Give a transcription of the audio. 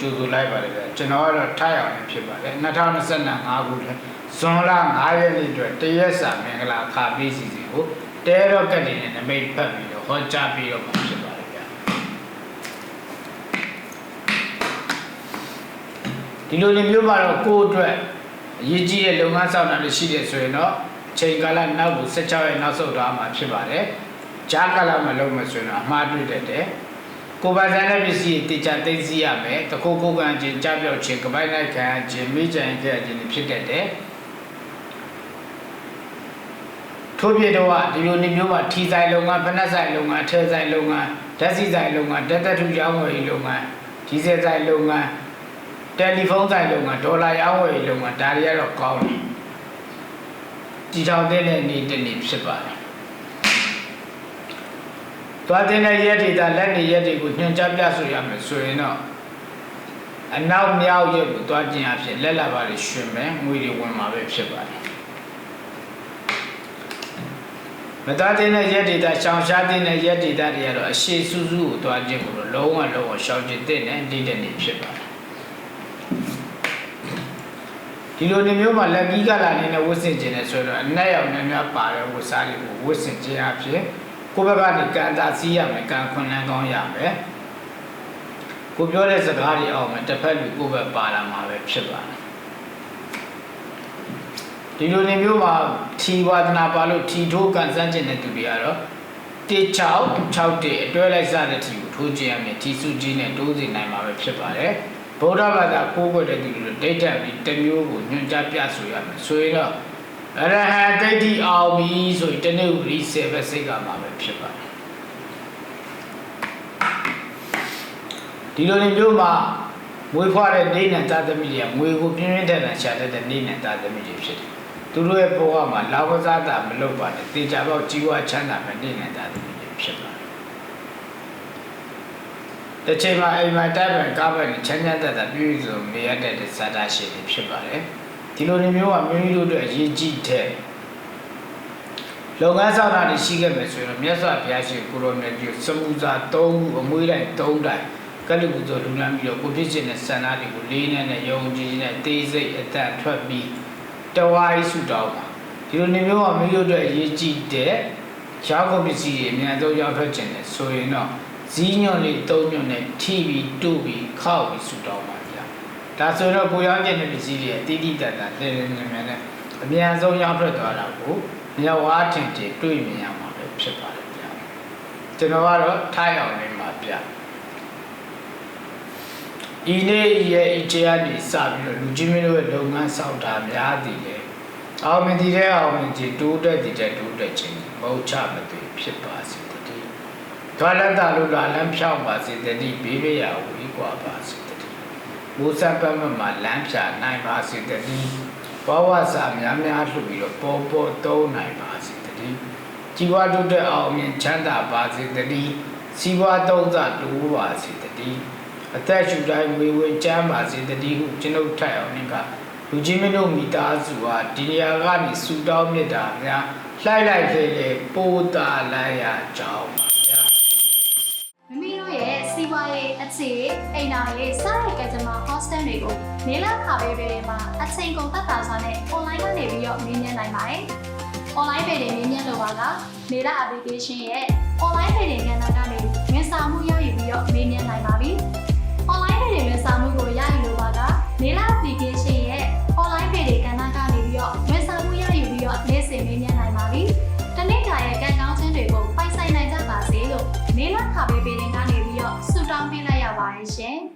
ကြိုဆိုလိုက်ပါတယ်ဗျကျွန်တော်ကတော့ထိုက်အောင်နေဖြစ်ပါတယ်2025ခုထဲဇွန်လ9ရက်နေ့အတွက်တရက်စာမင်္ဂလာအခါပေးစီစီကိုတဲတော့ကတ်နေနဲ့နမိတ်ဖတ်ပြီးတော့ဟောကြားပြီးတော့မှာဖြစ်ပါတယ်ဗျဒီလိုလေးမျိုးပါတော့ကိုယ့်အတွက်အရေးကြီးတဲ့လုပ်ငန်းဆောင်တာတွေရှိတယ်ဆိုရင်တော့အချိန်ကာလနောက်ကို16ရက်နောက်ဆုတ်သွားမှာဖြစ်ပါတယ်ဂျားကာလမှာလုပ်မယ်ဆိုရင်တော့အမှားတွေ့တတ်တယ် ကိုယ်ပိုင်ဆိုင်တဲ့ပစ္စည်းတေချာသိသိရမယ်တခုကိုယ်ကန်ခြင်းကြားပြောက်ခြင်းကပိုင်လိုက်ခံခြင်းမိကြံခဲ့ခြင်းတွေဖြစ်တတ်တယ်ထို့ပြတော့ဒီလိုနေမျိုးမှာထီဆိုင်လုပ်ငန်းဖနက်ဆိုင်လုပ်ငန်းထဲဆိုင်လုပ်ငန်းဓာတ်ဆီဆိုင်လုပ်ငန်းတက်တက်ထူရောင်းဝယ်ရေးလုပ်ငန်းဒီဇယ်ဆိုင်လုပ်ငန်းတယ်လီဖုန်းဆိုင်လုပ်ငန်းဒေါ်လာရောင်းဝယ်ရေးလုပ်ငန်းဒါတွေကတော့ကောင်းတယ်ဒီထောင်တဲ့နေ့တစ်နေ့ဖြစ်ပါတယ် သွားတဲ့ရက်ဒေတာလက်နေရက်တွေကိုညွှန်ကြားပြဆိုရမယ်ဆိုရင်တော့အနောက်မြောက်ရက်ကိုသွားခြင်းအဖြစ်လက်လာပါလေရှင်မယ်ငွေတွေဝင်มาပဲဖြစ်ပါတယ်မသားတဲ့ရက်ဒေတာရှောင်ရှားတဲ့ရက်ဒေတာတွေကတော့အရှိစုစုကိုသွားခြင်းကိုတော့လုံးဝလုံးဝရှောင်ကျင်တဲ့နဲ့ဒီတဲ့နေဖြစ်ပါတယ်ဒီလိုနေမျိုးမှာလက်ကြီးကလာနေနဲ့ဝတ်ဆင်ခြင်းနဲ့ဆိုတော့အနက်ရောက်နေများပါတဲ့ဝတ်စားတွေကိုဝတ်ဆင်ခြင်းအဖြစ် ကိုယ့်ဘက်ကနေကံသာစီးရမယ်ကံခွန်လန်းကောင်းရမယ်ကိုပြောတဲ့စကားတွေအောင်မယ်တစ်ဖက်လူကိုယ့်ဘက်ပါလာမှာပဲဖြစ်ပါတယ်ဒီလိုနေမျိုးမှာထီဝါဒနာပါလို့ထီထိုးကန်စမ်းကျင်တဲ့သူတွေကတော့တေ6 6တေအတွဲလိုက်စတဲ့ထီကိုထိုးကျင်ရမယ်ထီစုကြီးနဲ့တိုးစီနိုင်မှာပဲဖြစ်ပါတယ်ဗုဒ္ဓဘာသာကိုးကွယ်တဲ့သူတွေဒိဋ္ဌတ်ပြီးတစ်မျိုးကိုညွှန်ကြားပြဆိုရမယ်ဆိုရင်တော့ အရဟံဒိဋ္ဌိအောင်ပြီဆိုရင်တနေ့ဥပရိစေပဲစိတ်ကမှာပဲဖြစ်ပါတယ်ဒီလိုနေမျိုးမှာမွေးဖွားတဲ့နေနဲ့သာသမီတွေကငွေကိုပြင်းပြင်းထန်ထန်ရှာတတ်တဲ့နေနဲ့သာသမီတွေဖြစ်တယ်သူတို့ရဲ့ဘဝမှာလာဝဇာတာမလုပ်ပါနဲ့တေချာပေါက်ကြီးဝါချမ်းသာမဲ့နေနဲ့သာသမီတွေဖြစ်ပါတယ်တစ်ချိန်မှာအိမ်မှာတိုက်ပံကားပံချမ်းချမ်းသာသာပြည့်စုံနေရတဲ့ဇာတာရှင်တွေဖြစ်ပါတယ် ဒီလိုနေမျိုးကမိမိတို့အတွက်အရေးကြီးတဲ့လုပ်ငန်းဆောင်တာတွေရှိခဲ့မယ်ဆိုရင်တော့မြတ်စွာဘုရားရှင်ကိုရောမြတ်ကြီးစမှုစာ၃ခုအမွေးတိုင်း၃တိုင်းကလိကုသိုလ်လူလန်းပြီးတော့ကိုဖြစ်ခြင်းနဲ့စန္ဒတွေကိုလေးနဲ့နဲ့ယုံကြည်ခြင်းနဲ့တေးစိတ်အတန်ထွက်ပြီးတဝါးကြီးဆူတောင်းပါဒီလိုနေမျိုးကမိမိတို့အတွက်အရေးကြီးတဲ့ရောင်းကုန်ပစ္စည်းတွေအများဆုံးရောက်ထွက်ခြင်းနဲ့ဆိုရင်တော့ဇီးညွန့်လေး၃ညွန့်နဲ့ထိပြီးတူပြီးခောက်ပြီးဆူတောင်းပါဗျာ ဒါဆိုတော့ကိုရောင်းခြင်းတဲ့ပစ္စည်းတွေအတိအတန်တန်လဲလဲနေနေနဲ့အများဆုံးရောက်ထွက်သွားတာကိုမြေဝါထင်ထင်တွေ့မြင်ရမှာပဲဖြစ်ပါတယ်ဗျာကျွန်တော်ကတော့ထိုင်အောင်နေမှာဗျာဤနေ့ရဲ့ဤချေကနေစပြီးတော့လူကြီးမင်းတို့ရဲ့လုပ်ငန်းဆောင်တာများသည်လေအောင်မင်ဒီတဲ့အောင်မင်ဒီတိုးတက်ဒီတဲ့တိုးတက်ခြင်းမဟုတ်ချမသွေဖြစ်ပါစေတည်းဒွါလတ္တလူလာလမ်းဖြောင်းပါစေတည်းဘေးဘေးရာဝေးကွာပါစေတည်း မိုးစပ်ပတ်မမှာလမ်းဖြာနိုင်ပါစေတည်းဘဝစာများများလှူပြီးတော့ပေါ်ပေါ်သုံးနိုင်ပါစေတည်းជីវတုတဲ့အောင်မြင်ချမ်းသာပါစေတည်းစီဝါသုံးသတိုးပါစေတည်းအသက်ရှူတိုင်းဝေဝေကျမ်းပါစေတတိဟုကျွန်ုပ်ထိုက်အောင်ကလူကြီးမင်းတို့မိသားစုဟာဒီနေရာကနေဆူတောင်းမြတ်တာများလှိုက်လိုက်လေလေပိုးတာလိုက်ရကြောင်းပါဗျာမိမိတို့ လေးအချေအိမ်နာလေးစတဲ့ကကြမ hostel တွေကိုနေလခါပဲပဲမှာအချိန်ကုန်သက်သာစွာနဲ့ online ကနေပြီးတော့မေးမြန်းနိုင်ပါတယ်။ online ပဲတွေမေးမြန်းလိုပါကနေလ application ရဲ့ online ပဲတွေကဏ္ဍကနေဝန်ဆောင်မှုရယူပြီးတော့မေးမြန်းနိုင်ပါပြီ။ online ပဲတွေဝန်ဆောင်မှုကိုရယူလိုပါကနေလ application ရဲ့ online ပဲတွေကဏ္ဍကနေပြီးတော့ဝန်ဆောင်မှုရယူပြီးတော့နေ့စဉ်မေးမြန်းနိုင်ပါပြီ။တနေ့တာရဲ့ကံကောင်းခြင်းတွေကိုပိုင်ဆိုင်နိုင်ကြပါစေလို့နေလခါပဲပဲတွေကနေပြီး ဆုတောင်းပေးလိုက်ရပါတယ်ရှင်။